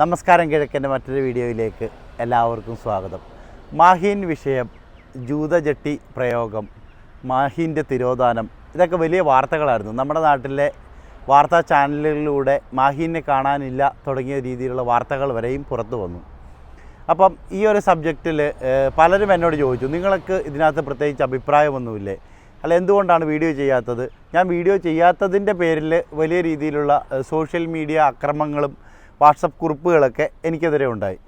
നമസ്കാരം കിഴക്കന്റെ മറ്റൊരു വീഡിയോയിലേക്ക് എല്ലാവർക്കും സ്വാഗതം. മാഹീൻ വിഷയം ജൂതജട്ടി പ്രയോഗം മാഹീന്റെ തിരോധാനം ഇതൊക്കെ വലിയ വാർത്തകളായിരുന്നു. നമ്മുടെ നാട്ടിലെ വാർത്താ ചാനലുകളിലൂടെ മാഹീനെ കാണാനില്ല തുടങ്ങിയ രീതിയിലുള്ള വാർത്തകൾ വരെയും പുറത്തു വന്നു. അപ്പം ഈ ഒരു സബ്ജക്റ്റിൽ പലരും എന്നോട് ചോദിച്ചു നിങ്ങൾക്ക് ഇതിനകത്ത് പ്രത്യേകിച്ച് അഭിപ്രായമൊന്നുമില്ലേ? അല്ല എന്തുകൊണ്ടാണ് വീഡിയോ ചെയ്യാത്തത്? ഞാൻ വീഡിയോ ചെയ്യാത്തതിന്റെ പേരിൽ വലിയ രീതിയിലുള്ള സോഷ്യൽ മീഡിയ അക്രമങ്ങളും വാട്സപ്പ് കുറിപ്പുകളൊക്കെ എനിക്കെതിരെ ഉണ്ടായി.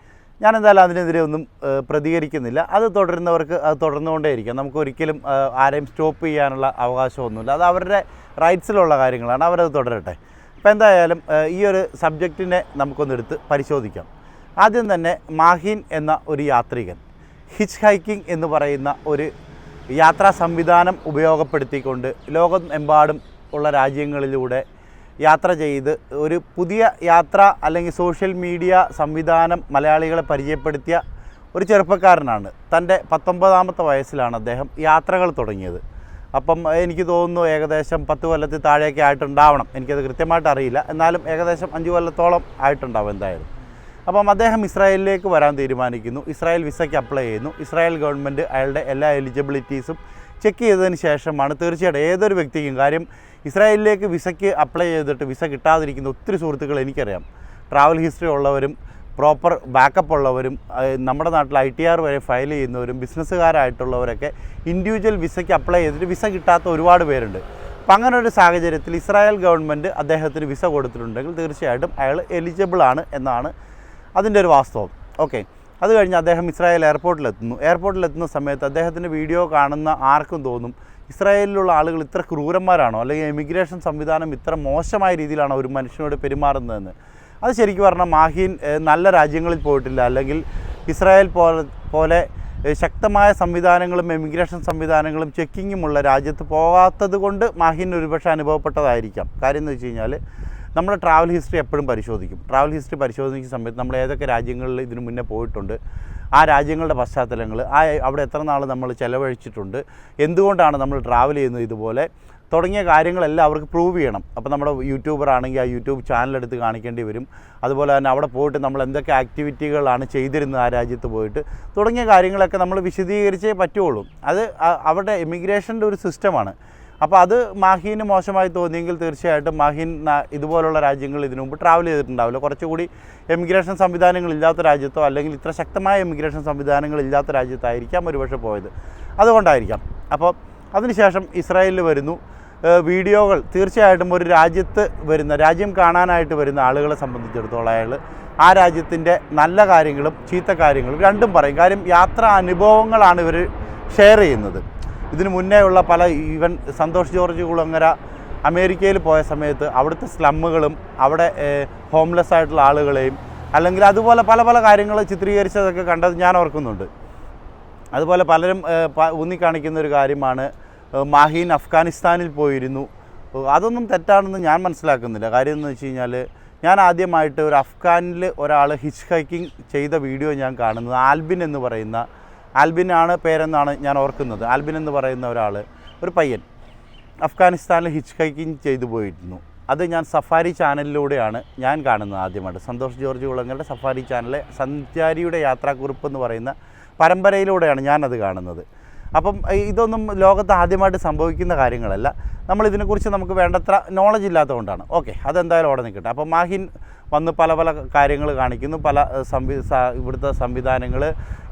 ഞാൻ എന്തായാലും അതിനെതിരെ ഒന്നും പ്രതികരിക്കുന്നില്ല. അത് തുടരുന്നവർക്ക് അത് തുടർന്നുകൊണ്ടേയിരിക്കാം. നമുക്ക് ഒരിക്കലും ആരെയും സ്റ്റോപ്പ് ചെയ്യാനുള്ള അവകാശമൊന്നുമില്ല. അത് അവരുടെ റൈറ്റ്സിലുള്ള കാര്യങ്ങളാണ്. അവരത് തുടരട്ടെ. അപ്പോൾ എന്തായാലും ഈ ഒരു സബ്ജക്റ്റിനെ നമുക്കൊന്നെടുത്ത് പരിശോധിക്കാം. ആദ്യം തന്നെ മാഹിൻ എന്ന ഒരു യാത്രികൻ ഹിച്ച് ഹൈക്കിംഗ് എന്ന് പറയുന്ന ഒരു യാത്രാ സംവിധാനം ഉപയോഗപ്പെടുത്തിക്കൊണ്ട് ലോകമെമ്പാടും ഉള്ള രാജ്യങ്ങളിലൂടെ യാത്ര ചെയ്ത് ഒരു പുതിയ യാത്ര അല്ലെങ്കിൽ സോഷ്യൽ മീഡിയ സംവിധാനം മലയാളികളെ പരിചയപ്പെടുത്തിയ ഒരു ചെറുപ്പക്കാരനാണ്. തന്റെ പത്തൊമ്പതാമത്തെ വയസ്സിലാണ് അദ്ദേഹം യാത്രകൾ തുടങ്ങിയത്. അപ്പം എനിക്ക് തോന്നുന്നു ഏകദേശം പത്ത് കൊല്ലത്തിൽ താഴെയൊക്കെ ആയിട്ടുണ്ടാവണം. എനിക്കത് കൃത്യമായിട്ട് അറിയില്ല. എന്നാലും ഏകദേശം അഞ്ച് കൊല്ലത്തോളം ആയിട്ടുണ്ടാവും എന്തായാലും. അപ്പം അദ്ദേഹം ഇസ്രായേലിലേക്ക് വരാൻ തീരുമാനിക്കുന്നു. ഇസ്രായേൽ വിസയ്ക്ക് അപ്ലൈ ചെയ്യുന്നു. ഇസ്രായേൽ ഗവൺമെന്റ് അയാളുടെ എല്ലാ എലിജിബിലിറ്റീസും ചെക്ക് ചെയ്തതിന് ശേഷമാണ് തീർച്ചയായിട്ടും ഏതൊരു വ്യക്തിക്കും കാര്യം ഇസ്രായേലിലേക്ക് വിസയ്ക്ക് അപ്ലൈ ചെയ്തിട്ട് വിസ കിട്ടാതിരിക്കുന്ന ഒത്തിരി സുഹൃത്തുക്കൾ എനിക്കറിയാം. ട്രാവൽ ഹിസ്റ്ററി ഉള്ളവരും പ്രോപ്പർ ബാക്കപ്പ് ഉള്ളവരും നമ്മുടെ നാട്ടിൽ ഐ ടി ആർ വരെ ഫയൽ ചെയ്യുന്നവരും ബിസിനസ്സുകാരായിട്ടുള്ളവരൊക്കെ ഇൻഡിവിജ്വൽ വിസയ്ക്ക് അപ്ലൈ ചെയ്തിട്ട് വിസ കിട്ടാത്ത ഒരുപാട് പേരുണ്ട്. അപ്പം അങ്ങനെ ഒരു സാഹചര്യത്തിൽ ഇസ്രായേൽ ഗവൺമെന്റ് അദ്ദേഹത്തിന് വിസ കൊടുത്തിട്ടുണ്ടെങ്കിൽ തീർച്ചയായിട്ടും അയാൾ എലിജിബിൾ ആണ് എന്നാണ് അതിന്റെ ഒരു വാസ്തവം. ഓക്കെ അത് കഴിഞ്ഞ് അദ്ദേഹം ഇസ്രായേൽ എയർപോർട്ടിലെത്തുന്നു എയർപോർട്ടിലെത്തുന്ന സമയത്ത് അദ്ദേഹത്തിന്റെ വീഡിയോ കാണുന്ന ആർക്കും തോന്നും ഇസ്രായേലിലുള്ള ആളുകൾ ഇത്ര ക്രൂരന്മാരാണോ? അല്ലെങ്കിൽ എമിഗ്രേഷൻ സംവിധാനം ഇത്ര മോശമായ രീതിയിലാണോ ഒരു മനുഷ്യനോട് പെരുമാറുന്നതെന്ന്? അത് ശരിക്കും പറഞ്ഞാൽ മാഹീൻ നല്ല രാജ്യങ്ങളിൽ പോയിട്ടില്ല. അല്ലെങ്കിൽ ഇസ്രായേൽ പോലെ പോലെ ശക്തമായ സംവിധാനങ്ങളും എമിഗ്രേഷൻ സംവിധാനങ്ങളും ചെക്കിങ്ങുമുള്ള രാജ്യത്ത് പോകാത്തത് കൊണ്ട് മാഹീൻ ഒരുപക്ഷെ അനുഭവപ്പെട്ടതായിരിക്കാം. കാര്യം എന്ന് വെച്ച് കഴിഞ്ഞാൽ നമ്മുടെ ട്രാവൽ ഹിസ്റ്ററി എപ്പോഴും പരിശോധിക്കും. ട്രാവൽ ഹിസ്റ്ററി പരിശോധിക്കുന്ന സമയത്ത് നമ്മൾ ഏതൊക്കെ രാജ്യങ്ങളിൽ ഇതിനു മുന്നേ പോയിട്ടുണ്ട് ആ രാജ്യങ്ങളുടെ പശ്ചാത്തലങ്ങൾ ആ അവിടെ എത്ര നാൾ നമ്മൾ ചിലവഴിച്ചിട്ടുണ്ട് എന്തുകൊണ്ടാണ് നമ്മൾ ട്രാവൽ ചെയ്യുന്നത് ഇതുപോലെ തുടങ്ങിയ കാര്യങ്ങളെല്ലാം അവർക്ക് പ്രൂവ് ചെയ്യണം. അപ്പോൾ നമ്മുടെ യൂട്യൂബർ ആണെങ്കിൽ ആ യൂട്യൂബ് ചാനലെടുത്ത് കാണിക്കേണ്ടി വരും. അതുപോലെ തന്നെ അവിടെ പോയിട്ട് നമ്മൾ എന്തൊക്കെ ആക്ടിവിറ്റികളാണ് ചെയ്തിരുന്നത് ആ രാജ്യത്ത് പോയിട്ട് തുടങ്ങിയ കാര്യങ്ങളൊക്കെ നമ്മൾ വിശദീകരിച്ചേ പറ്റുള്ളൂ അത് അവിടെ ഇമിഗ്രേഷന്റെ ഒരു സിസ്റ്റമാണ് അപ്പോൾ അത് മാഹീന് മോശമായി തോന്നിയെങ്കിൽ തീർച്ചയായിട്ടും മാഹീൻ ഇതുപോലുള്ള രാജ്യങ്ങൾ ഇതിനു മുമ്പ് ട്രാവൽ ചെയ്തിട്ടുണ്ടാവില്ല. കുറച്ചുകൂടി എമിഗ്രേഷൻ സംവിധാനങ്ങൾ ഇല്ലാത്ത രാജ്യത്തോ അല്ലെങ്കിൽ ഇത്ര ശക്തമായ എമിഗ്രേഷൻ സംവിധാനങ്ങൾ ഇല്ലാത്ത രാജ്യത്തായിരിക്കാം ഒരുപക്ഷെ പോയത്. അതുകൊണ്ടായിരിക്കാം. അപ്പോൾ അതിനുശേഷം ഇസ്രായേലിൽ വരുന്നു. വീഡിയോകൾ തീർച്ചയായിട്ടും ഒരു രാജ്യത്ത് വരുന്ന രാജ്യം കാണാനായിട്ട് വരുന്ന ആളുകളെ സംബന്ധിച്ചിടത്തോളം അയാൾ ആ രാജ്യത്തിന്റെ നല്ല കാര്യങ്ങളും ചീത്ത കാര്യങ്ങളും രണ്ടും പറയും. കാര്യം യാത്രാ അനുഭവങ്ങളാണ് ഇവർ ഷെയർ ചെയ്യുന്നത്. ഇതിനു മുന്നേ ഉള്ള പല ഈവൻ സന്തോഷ് ജോർജ് കുളങ്ങര അമേരിക്കയിൽ പോയ സമയത്ത് അവിടുത്തെ സ്ലമ്മുകളും അവിടെ ഹോംലെസ് ആയിട്ടുള്ള ആളുകളെയും അല്ലെങ്കിൽ അതുപോലെ പല പല കാര്യങ്ങൾ ചിത്രീകരിച്ചതൊക്കെ കണ്ടത് ഞാൻ ഓർക്കുന്നുണ്ട്. അതുപോലെ പലരും ഊന്നിക്കാണിക്കുന്ന ഒരു കാര്യമാണ് മാഹീൻ അഫ്ഗാനിസ്ഥാനിൽ പോയിരുന്നു. അതൊന്നും തെറ്റാണെന്ന് ഞാൻ മനസ്സിലാക്കുന്നില്ല. കാര്യം എന്ന് വെച്ച് കഴിഞ്ഞാൽ ഞാൻ ആദ്യമായിട്ട് ഒരു അഫ്ഗാനിൽ ഒരാൾ ഹിച്ച് ഹൈക്കിംഗ് ചെയ്ത വീഡിയോ ഞാൻ കാണുന്നത് ആൽബിൻ എന്ന് പറയുന്ന ആൽബിൻ ആണ് പേരെന്നാണ് ഞാൻ ഓർക്കുന്നത്. ആൽബിൻ എന്ന് പറയുന്ന ഒരാൾ ഒരു പയ്യൻ അഫ്ഗാനിസ്ഥാനിൽ ഹിച്ച് ഹൈക്കിംഗ് ചെയ്തു പോയിരുന്നു. അത് ഞാൻ സഫാരി ചാനലിലൂടെയാണ് ഞാൻ കാണുന്നത് ആദ്യമായിട്ട്. സന്തോഷ് ജോർജ് കുളങ്ങളുടെ സഫാരി ചാനലിലെ സഞ്ചാരിയുടെ യാത്രാക്കുറിപ്പ് എന്ന് പറയുന്ന പരമ്പരയിലൂടെയാണ് ഞാനത് കാണുന്നത്. അപ്പം ഇതൊന്നും ലോകത്ത് ആദ്യമായിട്ട് സംഭവിക്കുന്ന കാര്യങ്ങളല്ല. നമ്മൾ ഇതിനെക്കുറിച്ച് നമുക്ക് വേണ്ടത്ര നോളജ് ഇല്ലാത്തതുകൊണ്ടാണ്. ഓക്കെ അതെന്തായാലും അവിടെ നിൽക്കട്ടെ. അപ്പം മാഹിൻ വന്ന് പല പല കാര്യങ്ങൾ കാണിക്കുന്നു. പല സംവി ഇവിടുത്തെ സംവിധാനങ്ങൾ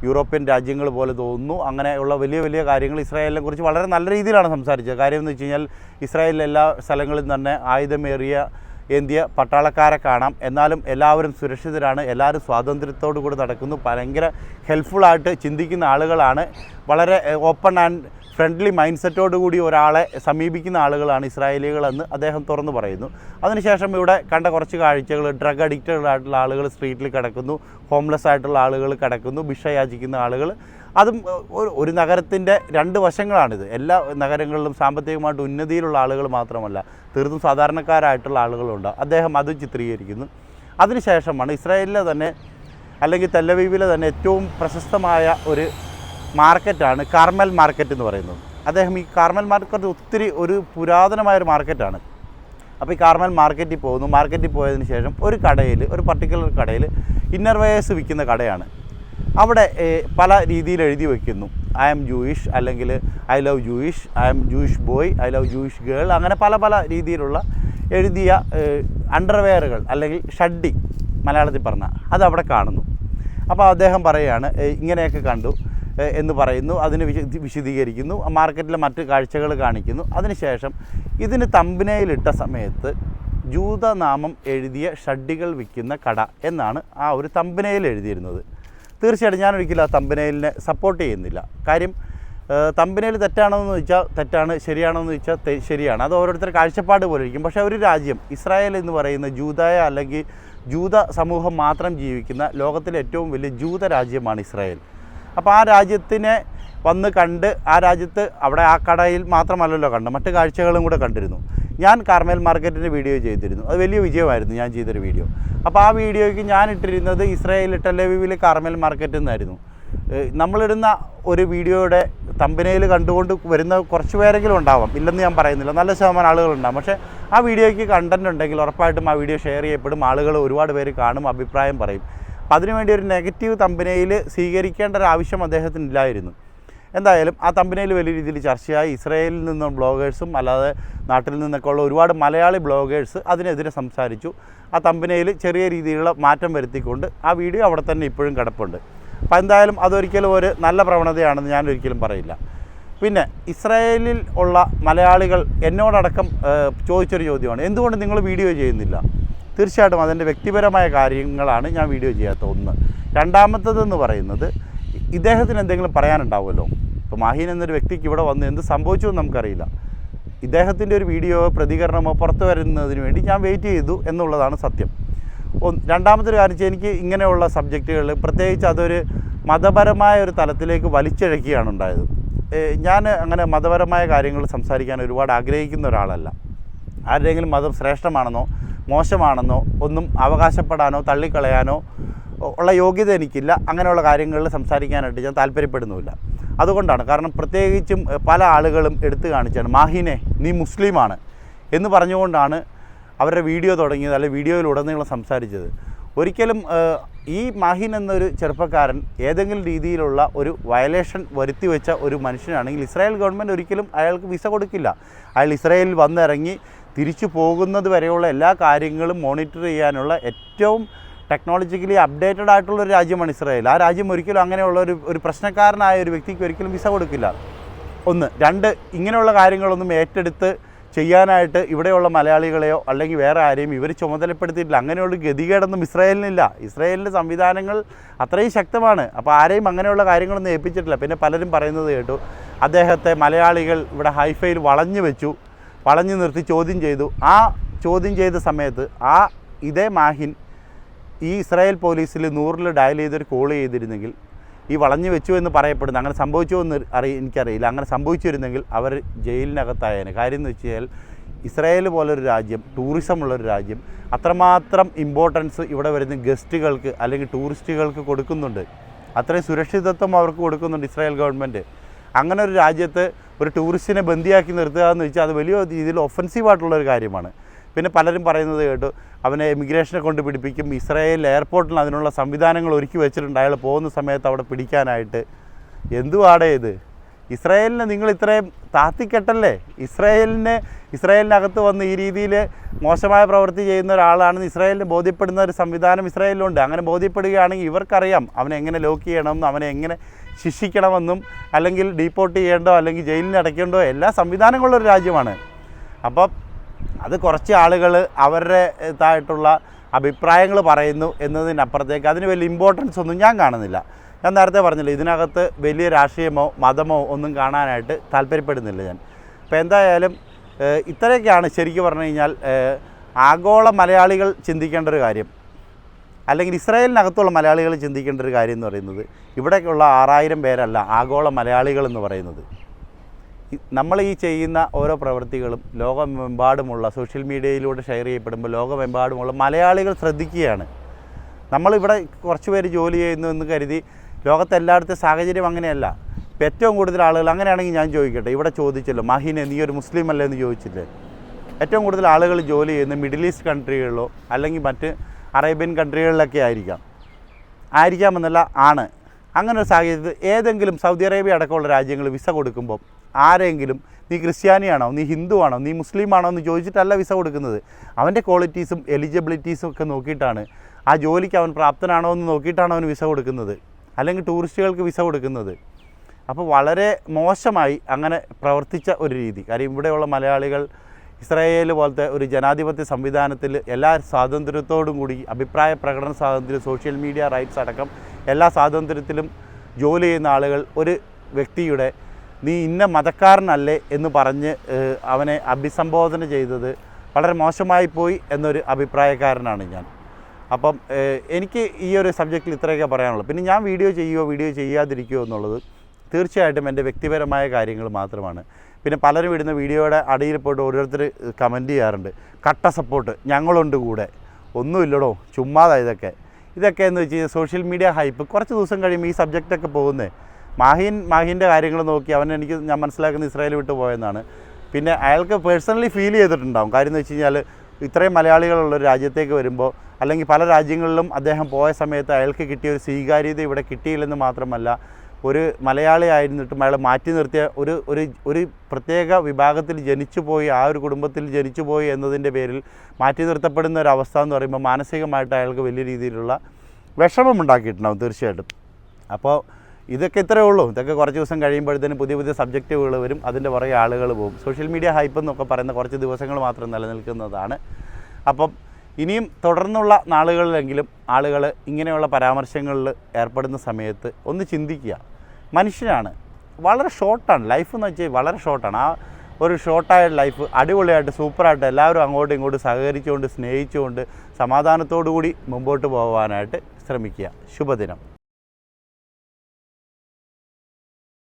യൂറോപ്യൻ രാജ്യങ്ങൾ പോലെ തോന്നുന്നു. അങ്ങനെയുള്ള വലിയ വലിയ കാര്യങ്ങൾ ഇസ്രായേലിനെ കുറിച്ച് വളരെ നല്ല രീതിയിലാണ് സംസാരിച്ചത്. കാര്യം എന്ന് വെച്ച് കഴിഞ്ഞാൽ ഇസ്രായേലിലെ എല്ലാ സ്ഥലങ്ങളിൽ തന്നെ ആയുധമേറിയ ഏന്ത്യ പട്ടാളക്കാരെ കാണാം. എന്നാലും എല്ലാവരും സുരക്ഷിതരാണ്. എല്ലാവരും സ്വാതന്ത്ര്യത്തോടു കൂടി നടക്കുന്നു. ഭയങ്കര ഹെൽപ്ഫുള്ളായിട്ട് ചിന്തിക്കുന്ന ആളുകളാണ്. വളരെ ഓപ്പൺ ആൻഡ് ഫ്രണ്ട്ലി മൈൻഡ് സെറ്റോടു കൂടി ഒരാളെ സമീപിക്കുന്ന ആളുകളാണ് ഇസ്രായേലികളെന്ന് അദ്ദേഹം തുറന്നു പറയുന്നു. അതിനുശേഷം ഇവിടെ കണ്ട കുറച്ച് കാഴ്ചകൾ ഡ്രഗ് അഡിക്റ്റഡ് ആയിട്ടുള്ള ആളുകൾ സ്ട്രീറ്റിൽ കിടക്കുന്നു. ഹോംലെസ് ആയിട്ടുള്ള ആളുകൾ കിടക്കുന്നു ഭിക്ഷ യാചിക്കുന്ന ആളുകൾ. അതും ഒരു നഗരത്തിന്റെ രണ്ട് വശങ്ങളാണിത്. എല്ലാ നഗരങ്ങളിലും സാമ്പത്തികമായിട്ട് ഉന്നതിയിലുള്ള ആളുകൾ മാത്രമല്ല തീർത്തും സാധാരണക്കാരായിട്ടുള്ള ആളുകളുണ്ട്. അദ്ദേഹം അത് ചിത്രീകരിക്കുന്നു. അതിനുശേഷമാണ് ഇസ്രായേലിലെ തന്നെ അല്ലെങ്കിൽ തെല്ലവീവിലെ തന്നെ ഏറ്റവും പ്രശസ്തമായ ഒരു മാർക്കറ്റാണ് കാർമൽ മാർക്കറ്റ് എന്ന് പറയുന്നത്. അദ്ദേഹം ഈ കാർമൽ മാർക്കറ്റ് ഒത്തിരി ഒരു പുരാതനമായ ഒരു മാർക്കറ്റാണ്. അപ്പോൾ ഈ കാർമൽ മാർക്കറ്റിൽ പോകുന്നു. മാർക്കറ്റിൽ പോയതിന് ശേഷം ഒരു കടയിൽ ഒരു പർട്ടിക്കുലർ കടയിൽ ഇന്നർ വെയേഴ്സ് വിൽക്കുന്ന കടയാണ്. അവിടെ പല രീതിയിൽ എഴുതി വയ്ക്കുന്നു ഐ ആം ജൂയിഷ് അല്ലെങ്കിൽ I love Jewish I am Jewish boy I love Jewish girl അങ്ങനെ പല പല രീതിയിലുള്ള എഴുതിയ അണ്ടർവെയറുകൾ അല്ലെങ്കിൽ ഷഡ്ഡി മലയാളത്തിൽ പറഞ്ഞ അത് അവിടെ കാണുന്നു. അപ്പോൾ അദ്ദേഹം പറയുകയാണ് "ഏയ് ഇങ്ങനെയൊക്കെ കണ്ടു എന്ന് പറയുന്നു. അതിന് വിശ- വിശദീകരിക്കുന്നു. മാർക്കറ്റിലെ മറ്റ് കാഴ്ചകൾ കാണിക്കുന്നു. അതിനുശേഷം ഇതിന് തമ്പിനയിലിട്ട സമയത്ത് ജൂതനാമം എഴുതിയ ഷഡ്ഡികൾ വിൽക്കുന്ന കട എന്നാണ് ആ ഒരു തമ്പനയിൽ എഴുതിയിരുന്നത്. തീർച്ചയായിട്ടും ഞാൻ ഒരിക്കലും ആ തമ്പനയിലിനെ സപ്പോർട്ട് ചെയ്യുന്നില്ല. കാര്യം തമ്പനയിൽ തെറ്റാണോ എന്ന് ചോദിച്ചാൽ തെറ്റാണ് ശരിയാണോ എന്ന് ചോദിച്ചാൽ ശരിയാണ്. അത് ഓരോരുത്തരുടെ കാഴ്ചപ്പാട് പോലെ ഇരിക്കും. പക്ഷേ ഒരു രാജ്യം ഇസ്രായേൽ എന്ന് പറയുന്ന ജൂതായ അല്ലെങ്കിൽ ജൂത സമൂഹം മാത്രം ജീവിക്കുന്ന ലോകത്തിലെ ഏറ്റവും വലിയ ജൂത രാജ്യമാണ് ഇസ്രായേൽ. അപ്പോൾ ആ രാജ്യത്തിനെ വന്ന് കണ്ട് ആ രാജ്യത്ത് അവിടെ ആ കടയിൽ മാത്രമല്ലല്ലോ കണ്ടു മറ്റു കാഴ്ചകളും കൂടെ കണ്ടിരുന്നു. ഞാൻ കാർമേൽ മാർക്കറ്റിന്റെ വീഡിയോ ചെയ്തിരുന്നു. അത് വലിയ വിജയമായിരുന്നു ഞാൻ ചെയ്തൊരു വീഡിയോ അപ്പോൾ ആ വീഡിയോയ്ക്ക് ഞാൻ ഇട്ടിരുന്നത് ഇസ്രായേൽ ടെലവീവിലെ കാർമേൽ മാർക്കറ്റിൽ നിന്നായിരുന്നു നമ്മളിടുന്ന ഒരു വീഡിയോയുടെ തമ്പനയിൽ കണ്ടുകൊണ്ട് വരുന്ന കുറച്ച് പേരെങ്കിലും ഉണ്ടാവാം. ഇല്ലെന്ന് ഞാൻ പറയുന്നില്ല. നല്ല ശതമാനം ആളുകളുണ്ടാവും. പക്ഷേ ആ വീഡിയോയ്ക്ക് കണ്ടന്റ് ഉണ്ടെങ്കിൽ ഉറപ്പായിട്ടും ആ വീഡിയോ ഷെയർ ചെയ്യപ്പെടും. ആളുകൾ ഒരുപാട് പേര് കാണും അഭിപ്രായം പറയും. അപ്പം അതിനുവേണ്ടി ഒരു നെഗറ്റീവ് തമ്പനയിൽ സ്വീകരിക്കേണ്ട ഒരു ആവശ്യം അദ്ദേഹത്തിനില്ലായിരുന്നു. എന്തായാലും ആ തമ്പനയിൽ വലിയ രീതിയിൽ ചർച്ചയായി. ഇസ്രയേലിൽ നിന്നും ബ്ലോഗേഴ്സും അല്ലാതെ നാട്ടിൽ നിന്നൊക്കെ ഉള്ള ഒരുപാട് മലയാളി ബ്ലോഗേഴ്സ് അതിനെതിരെ സംസാരിച്ചു. ആ തമ്പനയിൽ ചെറിയ രീതിയിലുള്ള മാറ്റം വരുത്തിക്കൊണ്ട് ആ വീഡിയോ അവിടെ തന്നെ ഇപ്പോഴും കിടപ്പുണ്ട്. അപ്പോൾ എന്തായാലും അതൊരിക്കലും ഒരു നല്ല പ്രവണതയാണെന്ന് ഞാൻ ഒരിക്കലും പറയില്ല. പിന്നെ ഇസ്രായേലിൽ ഉള്ള മലയാളികൾ എന്നോടടക്കം ചോദിച്ചൊരു ചോദ്യമാണ്. എന്തുകൊണ്ട് നിങ്ങൾ വീഡിയോ ചെയ്യുന്നില്ല? തീർച്ചയായിട്ടും അതിന്റെ വ്യക്തിപരമായ കാര്യങ്ങളാണ് ഞാൻ വീഡിയോ ചെയ്യാത്ത ഒന്ന്. രണ്ടാമത്തതെന്ന് പറയുന്നത് ഇദ്ദേഹത്തിന് എന്തെങ്കിലും പറയാനുണ്ടാവുമല്ലോ? ഇപ്പോൾ മാഹീൻ എന്നൊരു വ്യക്തിക്ക് ഇവിടെ വന്ന് എന്ത് സംഭവിച്ചു എന്ന് നമുക്കറിയില്ല. ഇദ്ദേഹത്തിന്റെ ഒരു വീഡിയോ പ്രതികരണമോ പുറത്തു വരുന്നതിന് വേണ്ടി ഞാൻ വെയിറ്റ് ചെയ്തു എന്നുള്ളതാണ് സത്യം. ഒന്ന് രണ്ടാമത്തൊരു കാര്യം എനിക്ക് ഇങ്ങനെയുള്ള സബ്ജക്റ്റുകൾ പ്രത്യേകിച്ച് അതൊരു മതപരമായ ഒരു തലത്തിലേക്ക് വലിച്ചിഴക്കുകയാണ് ഉണ്ടായത്. ഞാൻ അങ്ങനെ മതപരമായ കാര്യങ്ങൾ സംസാരിക്കാൻ ഒരുപാട് ആഗ്രഹിക്കുന്ന ഒരാളല്ല. ആരുടെയെങ്കിലും മതം ശ്രേഷ്ഠമാണെന്നോ മോശമാണെന്നോ ഒന്നും അവകാശപ്പെടാനോ തള്ളിക്കളയാനോ ഉള്ള യോഗ്യത എനിക്കില്ല. അങ്ങനെയുള്ള കാര്യങ്ങളിൽ സംസാരിക്കാനായിട്ട് ഞാൻ താല്പര്യപ്പെടുന്നുമില്ല. അതുകൊണ്ടാണ്. കാരണം പ്രത്യേകിച്ചും പല ആളുകളും എടുത്തു കാണിച്ചാണ് മാഹിനെ നീ മുസ്ലിമാണ് എന്ന് പറഞ്ഞുകൊണ്ടാണ് അവരുടെ വീഡിയോ തുടങ്ങിയത് അല്ലെങ്കിൽ വീഡിയോയിലുടനീളം സംസാരിച്ചത്. ഒരിക്കലും ഈ മാഹിൻ എന്നൊരു ചെറുപ്പക്കാരൻ ഏതെങ്കിലും രീതിയിലുള്ള ഒരു വയലേഷൻ വരുത്തി വെച്ച ഒരു മനുഷ്യനാണെങ്കിൽ ഇസ്രായേൽ ഗവൺമെന്റ് ഒരിക്കലും അയാൾക്ക് വിസ കൊടുക്കില്ല. അയാൾ ഇസ്രായേലിൽ വന്നിറങ്ങി തിരിച്ചു പോകുന്നത് വരെയുള്ള എല്ലാ കാര്യങ്ങളും മോണിറ്റർ ചെയ്യാനുള്ള ഏറ്റവും ടെക്നോളജിക്കലി അപ്ഡേറ്റഡ് ആയിട്ടുള്ള ഒരു രാജ്യമാണ് ഇസ്രായേൽ. ആ രാജ്യം ഒരിക്കലും അങ്ങനെയുള്ള ഒരു ഒരു പ്രശ്നക്കാരനായ ഒരു വ്യക്തിക്ക് ഒരിക്കലും വിസ കൊടുക്കില്ല. ഒന്ന് രണ്ട് ഇങ്ങനെയുള്ള കാര്യങ്ങളൊന്നും ഏറ്റെടുത്ത് ചെയ്യാനായിട്ട് ഇവിടെയുള്ള മലയാളികളെയോ അല്ലെങ്കിൽ വേറെ ആരെയും ഇവർ ചുമതലപ്പെടുത്തിയിട്ടില്ല. അങ്ങനെയുള്ള ഗതികേടൊന്നും ഇസ്രായേലിനില്ല. ഇസ്രായേലിന്റെ സംവിധാനങ്ങൾ അത്രയും ശക്തമാണ്. അപ്പോൾ ആരെയും അങ്ങനെയുള്ള കാര്യങ്ങളൊന്നും ഏൽപ്പിച്ചിട്ടില്ല. പിന്നെ പലരും പറയുന്നത് കേട്ടു അദ്ദേഹത്തെ മലയാളികൾ ഇവിടെ ഹൈഫയിൽ വളഞ്ഞു വെച്ചു വളഞ്ഞു നിർത്തി ചോദ്യം ചെയ്തു. ആ ചോദ്യം ചെയ്ത സമയത്ത് ആ ഇതേ മാഹിൻ ഈ ഇസ്രായേൽ പോലീസിൽ നൂറിൽ ഡയൽ ചെയ്തൊരു കോൾ ചെയ്തിരുന്നെങ്കിൽ ഈ വളഞ്ഞു വെച്ചു എന്ന് പറയപ്പെടുന്നു അങ്ങനെ സംഭവിച്ചോ എന്ന് അറി എനിക്കറിയില്ല. അങ്ങനെ സംഭവിച്ചിരുന്നെങ്കിൽ അവർ ജയിലിനകത്തായേനെ. കാര്യം എന്ന് വെച്ച് കഴിഞ്ഞാൽ ഇസ്രായേൽ പോലൊരു രാജ്യം ടൂറിസം ഉള്ളൊരു രാജ്യം അത്രമാത്രം ഇമ്പോർട്ടൻസ് ഇവിടെ വരുന്ന ഗസ്റ്റുകൾക്ക് അല്ലെങ്കിൽ ടൂറിസ്റ്റുകൾക്ക് കൊടുക്കുന്നുണ്ട്. അത്രയും സുരക്ഷിതത്വം അവർക്ക് കൊടുക്കുന്നുണ്ട് ഇസ്രായേൽ ഗവൺമെന്റ്. അങ്ങനെ ഒരു രാജ്യത്ത് ഒരു ടൂറിസ്റ്റിനെ ബന്ദിയാക്കി നിർത്തുക എന്ന് വെച്ചാൽ അത് വലിയ രീതിയിൽ ഒഫൻസീവായിട്ടുള്ളൊരു കാര്യമാണ്. പിന്നെ പലരും പറയുന്നത് കേട്ടു അവനെ ഇമിഗ്രേഷനെ കൊണ്ട് പിടിപ്പിക്കും. ഇസ്രായേൽ എയർപോർട്ടിൽ അതിനുള്ള സംവിധാനങ്ങൾ ഒരുക്കി വെച്ചിട്ടുണ്ട്. അയാൾ പോകുന്ന സമയത്ത് അവിടെ പിടിക്കാനായിട്ട്. എന്തുവാടേ ഇത്? ഇസ്രായേലിനെ നിങ്ങൾ ഇത്രയും താത്തിക്കെട്ടല്ലേ? ഇസ്രായേലിനെ ഇസ്രായേലിനകത്ത് വന്ന് ഈ രീതിയിൽ മോശമായ പ്രവൃത്തി ചെയ്യുന്ന ഒരാളാണെന്ന് ഇസ്രായേലിന് ബോധ്യപ്പെടുന്ന ഒരു സംവിധാനം ഇസ്രായേലിലുണ്ട്. അങ്ങനെ ബോധ്യപ്പെടുകയാണെങ്കിൽ ഇവർക്കറിയാം അവനെ എങ്ങനെ ലോക്ക് ചെയ്യണമെന്നും അവനെ എങ്ങനെ ശിക്ഷിക്കണമെന്നും അല്ലെങ്കിൽ ഡീപ്പോർട്ട് ചെയ്യേണ്ടോ അല്ലെങ്കിൽ ജയിലിൽ അടയ്ക്കേണ്ടോ എല്ലാ സംവിധാനങ്ങളുള്ള ഒരു രാജ്യമാണ്. അപ്പം അത് കുറച്ച് ആളുകൾ അവരുടെ ഇതായിട്ടുള്ള അഭിപ്രായങ്ങൾ പറയുന്നു എന്നതിനപ്പുറത്തേക്ക് അതിന് വലിയ ഇമ്പോർട്ടൻസ് ഒന്നും ഞാൻ കാണുന്നില്ല. ഞാൻ നേരത്തെ പറഞ്ഞില്ല ഇതിനകത്ത് വലിയ രാഷ്ട്രീയമോ മതമോ ഒന്നും കാണാനായിട്ട് താല്പര്യപ്പെടുന്നില്ല ഞാൻ. അപ്പോൾ എന്തായാലും ഇത്രയൊക്കെയാണ് ശരിക്കും പറഞ്ഞു കഴിഞ്ഞാൽ ആഗോള മലയാളികൾ ചിന്തിക്കേണ്ട ഒരു കാര്യം. അല്ലെങ്കിൽ ഇസ്രായേലിനകത്തുള്ള മലയാളികൾ ചിന്തിക്കേണ്ട ഒരു കാര്യം എന്ന് പറയുന്നത് ഇവിടേക്കുള്ള ആറായിരം പേരല്ല ആഗോള മലയാളികൾ എന്ന് പറയുന്നത്. നമ്മൾ ഈ ചെയ്യുന്ന ഓരോ പ്രവൃത്തികളും ലോകമെമ്പാടുമുള്ള സോഷ്യൽ മീഡിയയിലൂടെ ഷെയർ ചെയ്യപ്പെടുമ്പോൾ ലോകമെമ്പാടുമുള്ള മലയാളികൾ ശ്രദ്ധിക്കുകയാണ്. നമ്മളിവിടെ കുറച്ച് പേര് ജോലി ചെയ്യുന്നു എന്ന് കരുതി ലോകത്തെല്ലായിടത്തെ സാഹചര്യം അങ്ങനെയല്ല. ഇപ്പം ഏറ്റവും കൂടുതൽ ആളുകൾ അങ്ങനെയാണെങ്കിൽ ഞാൻ ചോദിക്കട്ടെ ഇവിടെ ചോദിച്ചല്ലോ മഹീനെ നീ ഒരു മുസ്ലിം അല്ലേ എന്ന് ചോദിച്ചില്ലേ? ഏറ്റവും കൂടുതൽ ആളുകൾ ജോലി ചെയ്യുന്ന മിഡിൽ ഈസ്റ്റ് കൺട്രികളിലോ അല്ലെങ്കിൽ മറ്റ് അറേബ്യൻ കൺട്രികളിലൊക്കെ ആയിരിക്കാം. ആയിരിക്കാമെന്നല്ല ആണ്. അങ്ങനെ ഒരു സാഹചര്യത്തിൽ ഏതെങ്കിലും സൗദി അറേബ്യ അടക്കമുള്ള രാജ്യങ്ങൾ വിസ കൊടുക്കുമ്പോൾ ആരെങ്കിലും നീ ക്രിസ്ത്യാനിയാണോ നീ ഹിന്ദു ആണോ നീ മുസ്ലിം ആണോ എന്ന് ചോദിച്ചിട്ടല്ല വിസ കൊടുക്കുന്നത്. അവന്റെ ക്വാളിറ്റീസും എലിജിബിലിറ്റീസും ഒക്കെ നോക്കിയിട്ടാണ് ആ ജോലിക്ക് അവൻ പ്രാപ്തനാണോ എന്ന് നോക്കിയിട്ടാണ് അവന് വിസ കൊടുക്കുന്നത്. അല്ലെങ്കിൽ ടൂറിസ്റ്റുകൾക്ക് വിസ കൊടുക്കുന്നത്. അപ്പോൾ വളരെ മോശമായി അങ്ങനെ പ്രവർത്തിച്ച ഒരു രീതി. കാര്യം ഇവിടെയുള്ള മലയാളികൾ ഇസ്രായേൽ പോലത്തെ ഒരു ജനാധിപത്യ സംവിധാനത്തിൽ എല്ലാ സ്വാതന്ത്ര്യത്തോടും കൂടി അഭിപ്രായ പ്രകടന സ്വാതന്ത്ര്യം സോഷ്യൽ മീഡിയ റൈറ്റ്സ് അടക്കം എല്ലാ സ്വാതന്ത്ര്യത്തിലും ജോലി ചെയ്യുന്ന ആളുകൾ ഒരു വ്യക്തിയുടെ നീ ഇന്ന മതക്കാരനല്ലേ എന്ന് പറഞ്ഞ് അവനെ അഭിസംബോധന ചെയ്തത് വളരെ മോശമായി പോയി എന്നൊരു അഭിപ്രായക്കാരനാണ് ഞാൻ. അപ്പം എനിക്ക് ഈ ഒരു സബ്ജക്റ്റിൽ ഇത്രയൊക്കെ പറയാനുള്ളൂ. പിന്നെ ഞാൻ വീഡിയോ ചെയ്യുകയോ വീഡിയോ ചെയ്യാതിരിക്കുകയോ എന്നുള്ളത് തീർച്ചയായിട്ടും എന്റെ വ്യക്തിപരമായ കാര്യങ്ങൾ മാത്രമാണ്. പിന്നെ പലരും ഇടുന്ന വീഡിയോയുടെ അടിയിൽ പോയിട്ട് ഓരോരുത്തർ കമന്റ് ചെയ്യാറുണ്ട്. കട്ട സപ്പോർട്ട് ഞങ്ങളുണ്ട് കൂടെ. ഒന്നുമില്ലടോ ചുമ്മാതാ ഇതൊക്കെ. ഇതൊക്കെ എന്ന് വെച്ച് കഴിഞ്ഞാൽ സോഷ്യൽ മീഡിയ ഹൈപ്പ് കുറച്ച് ദിവസം കഴിയുമ്പോൾ ഈ സബ്ജക്റ്റൊക്കെ പോകുന്നത് മാഹിൻ മാഹിന്റെ കാര്യങ്ങൾ നോക്കി അവൻ എനിക്ക് ഞാൻ മനസ്സിലാക്കുന്ന ഇസ്രായേൽ വിട്ട് പോയെന്നാണ്. പിന്നെ അയാൾക്ക് പേഴ്സണലി ഫീൽ ചെയ്തിട്ടുണ്ടാകും കാര്യം എന്ന് വെച്ച് കഴിഞ്ഞാൽ ഇത്രയും മലയാളികളുള്ള ഒരു രാജ്യത്തേക്ക് വരുമ്പോൾ അല്ലെങ്കിൽ പല രാജ്യങ്ങളിലും അദ്ദേഹം പോയ സമയത്ത് അയാൾക്ക് കിട്ടിയ ഒരു സ്വീകാര്യത ഇവിടെ കിട്ടിയില്ലെന്ന് മാത്രമല്ല ഒരു മലയാളി ആയിരുന്നിട്ടും അയാൾ മാറ്റി നിർത്തിയ ഒരു ഒരു ഒരു പ്രത്യേക വിഭാഗത്തിൽ ജനിച്ചു പോയി ആ ഒരു കുടുംബത്തിൽ ജനിച്ചു പോയി എന്നതിന്റെ പേരിൽ മാറ്റി നിർത്തപ്പെടുന്ന ഒരു അവസ്ഥ എന്ന് പറയുമ്പോൾ മാനസികമായിട്ട് അയാൾക്ക് വലിയ രീതിയിലുള്ള വിഷമം ഉണ്ടാക്കിയിട്ടുണ്ടാവും തീർച്ചയായിട്ടും. അപ്പോൾ ഇതൊക്കെ ഇത്രയേ ഉള്ളൂ. ഇതൊക്കെ കുറച്ച് ദിവസം കഴിയുമ്പോഴത്തേനും പുതിയ പുതിയ സബ്ജക്റ്റുകൾ വരും. അതിന്റെ പുറകെ ആളുകൾ പോകും. സോഷ്യൽ മീഡിയ ഹൈപ്പ് എന്നൊക്കെ പറയുന്ന കുറച്ച് ദിവസങ്ങൾ മാത്രം നിലനിൽക്കുന്നതാണ്. അപ്പം ഇനിയും തുടർന്നുള്ള നാളുകളിലെങ്കിലും ആളുകൾ ഇങ്ങനെയുള്ള പരാമർശങ്ങളിൽ ഏർപ്പെടുന്ന സമയത്ത് ഒന്ന് ചിന്തിക്കുക. മനുഷ്യനാണ്. വളരെ ഷോർട്ടാണ് ലൈഫ് എന്ന് വെച്ചാൽ വളരെ ഷോർട്ടാണ് ആ ഒരു ഷോർട്ടായ ലൈഫ് അടിപൊളിയായിട്ട് സൂപ്പറായിട്ട് എല്ലാവരും അങ്ങോട്ടും ഇങ്ങോട്ടും സഹകരിച്ചുകൊണ്ട് സ്നേഹിച്ചുകൊണ്ട് സമാധാനത്തോടു കൂടി മുമ്പോട്ട് പോകാനായിട്ട് ശ്രമിക്കുക. ശുഭദിനം.